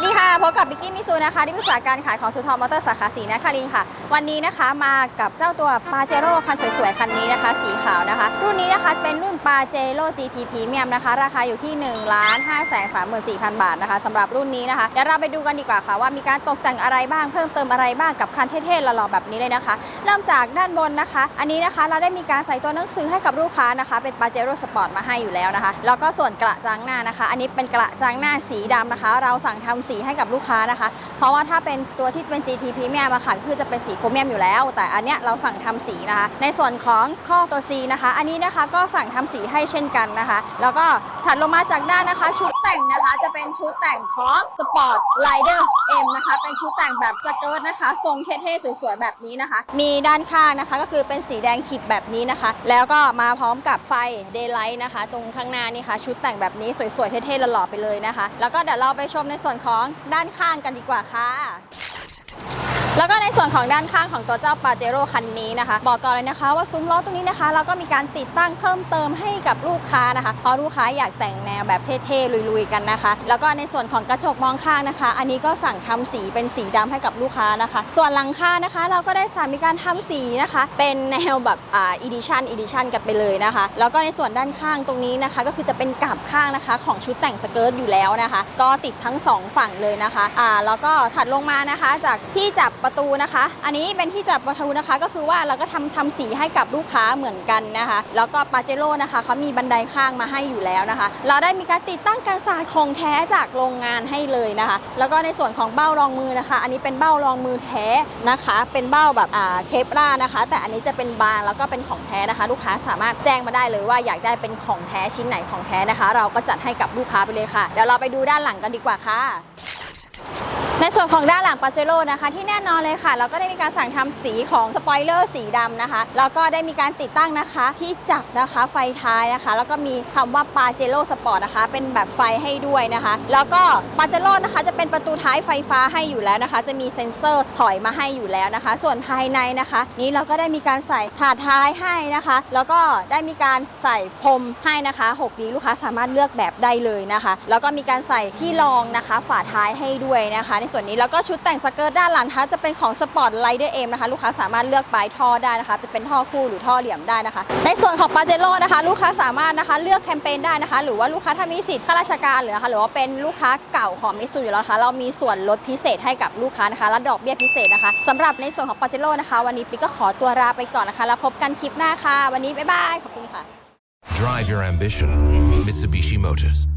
วัสดีค่ะพบกับบิกกี้มิซูนะคะที่ปรึกษาการขายของสุทรมอเตอร์สาขาสีนครินค่ะ วันนี้นะคะมากับเจ้าตัวปาเจโร่คันสวยๆ คันนี้นะคะ สีขาวนะคะ รุ่นนี้นะคะเป็นรุ่นปาเจโร่ GT Premium นะคะ ราคาอยู่ที่ 1 5 3 4 0 0 0 บาทนะคะสำหรับรุ่นนี้นะคะเดี๋ยวเราไปดูกันดีกว่าค่ะ ว่ามีการตกแต่งอะไรบ้างเพิ่มเติมอะไรบ้างกับคันเท่ๆหล่อๆแบบนี้เลยนะคะ เริ่มจากด้านบนนะคะ อันนี้นะคะเราได้มีการใส่ตัวหนังสือให้กับลูกค้านะคะ เป็นปาเจโร่สปอร์ตมาให้อยู่แล้วนะคะแล้วก็ส่วนกระจังหน้านะคะ อันนี้เป็นกระจังหน้าสีดำนะคะ เราสั่งทำสีให้กับลูกค้านะคะ เพราะว่าถ้าเป็นตัวที่เป็น GT Premium อะค่ะคือจะเป็นสีโครเมียมอยู่แล้ว แต่อันเนี้ยเราสั่งทำสีนะคะ ในส่วนของข้อตัว C นะคะ อันนี้นะคะก็สั่งทำสีให้เช่นกันนะคะ แล้วก็ถัดลงมาจากด้านนะคะชุด แต่งนะคะจะเป็นชุดแต่งของสปอร์ตไลเดอร์เอ็มนะคะ เป็นชุดแต่งแบบสเกิร์ตนะคะ ทรงเท่ๆ สวยๆ แบบนี้นะคะ มีด้านข้างนะคะก็คือเป็นสีแดงขีดแบบนี้นะคะ แล้วก็มาพร้อมกับไฟเดย์ไลท์นะคะ ตรงข้างหน้านี่ค่ะ ชุดแต่งแบบนี้สวยๆ เท่ๆ หล่อๆ ไปเลยนะคะ แล้วก็เดี๋ยวเราไปชมในส่วนของด้านข้างกันดีกว่าค่ะ แล้วก็ในส่วนของด้านข้างของตัวเจ้าปาเจโร่คันนี้นะคะ บอกก่อนเลยนะคะว่าซุ้มล้อตรงนี้นะคะ เราก็มีการติดตั้งเพิ่มเติมให้กับลูกค้านะคะเพราะลูกค้าอยากแต่งแนวแบบเท่ๆลุยๆกันนะคะ แล้วก็ในส่วนของกระจกมองข้างนะคะ อันนี้ก็สั่งทำสีเป็นสีดำให้กับลูกค้านะคะ ส่วนหลังคานะคะ เราก็ได้สั่งมีการทำสีนะคะ เป็นแนวแบบอ่าอีดิชันอีดิชันกันไปเลยนะคะ แล้วก็ในส่วนด้านข้างตรงนี้นะคะ ก็คือจะเป็นกาบข้างนะคะ ของชุดแต่งสเกิร์ตอยู่แล้วนะคะ ก็ติดทั้งสองฝั่งเลยนะคะอ่าแล้วก็ถัดลงมานะคะ จากที่จับประประตูนะคะ อันนี้เป็นที่จับประตูนะคะ ก็คือว่าเราก็ทำทำสีให้กับลูกค้าเหมือนกันนะคะ แล้วก็ปาเจโร่นะคะเขามีบันไดข้างมาให้อยู่แล้วนะคะ เราได้มีการติดตั้งกันศาสตร์ของแท้จากโรงงานให้เลยนะคะ แล้วก็ในส่วนของเบ้ารองมือนะคะ อันนี้เป็นเบ้ารองมือแท้นะคะ เป็นเบ้าแบบอ่าเคปรานะคะ แต่อันนี้จะเป็นบางแล้วก็เป็นของแท้นะคะ ลูกค้าสามารถแจ้งมาได้เลยว่าอยากได้เป็นของแท้ชิ้นไหนของแท้นะคะ เราก็จัดให้กับลูกค้าไปเลยค่ะเดี๋ยวเราไปดูด้านหลังกันดีกว่าค่ะ ในส่วนของด้านหลังปาเจโร่นะคะที่แน่นอนเลยค่ะ เราก็ได้มีการสั่งทำสีของสปอยเลอร์สีดำนะคะ แล้วก็ได้มีการติดตั้งนะคะที่จับนะคะไฟท้ายนะคะ แล้วก็มีคำว่าปาเจโร่สปอร์ตนะคะ เป็นแบบไฟให้ด้วยนะคะ แล้วก็ปาเจโร่นะคะ จะเป็นประตูท้ายไฟฟ้าให้อยู่แล้วนะคะ จะมีเซ็นเซอร์ถอยมาให้อยู่แล้วนะคะ ส่วนภายในนะคะ นี้เราก็ได้มีการใส่ถาดท้ายให้นะคะ แล้วก็ได้มีการใส่พรมให้นะคะ6ดีลูกค้าสามารถเลือกแบบได้เลยนะคะ แล้วก็มีการใส่ที่รองนะคะ ฝาท้ายให้ด้วยนะคะในส่วนนี้แล้วก็ชุดแต่งสเกิร์ตด้านหลังนะคะจะเป็นของสปอร์ตไลเดอร์เอ็มนะคะลูกค้าสามารถเลือกปลายท่อได้นะคะจะเป็นท่อคู่หรือท่อเหลี่ยมได้นะคะ ในส่วนของปาเจโร่นะคะลูกค้าสามารถนะคะเลือกแคมเปญได้นะคะ หรือว่าลูกค้าถ้ามีสิทธิ์ข้าราชการหรือนะคะหรือว่าเป็นลูกค้าเก่าของมิสูอยู่แล้วนะคะเรามีส่วนลดพิเศษให้กับลูกค้านะคะและดอกเบี้ยพิเศษนะคะสำหรับในส่วนของปาเจโร่นะคะวันนี้ปิ๊กก็ขอตัวลาไปก่อนนะคะ แล้วพบกันคลิปหน้าค่ะ วันนี้บ๊ายบายขอบคุณค่ะ Drive your ambition. Mitsubishi Motors.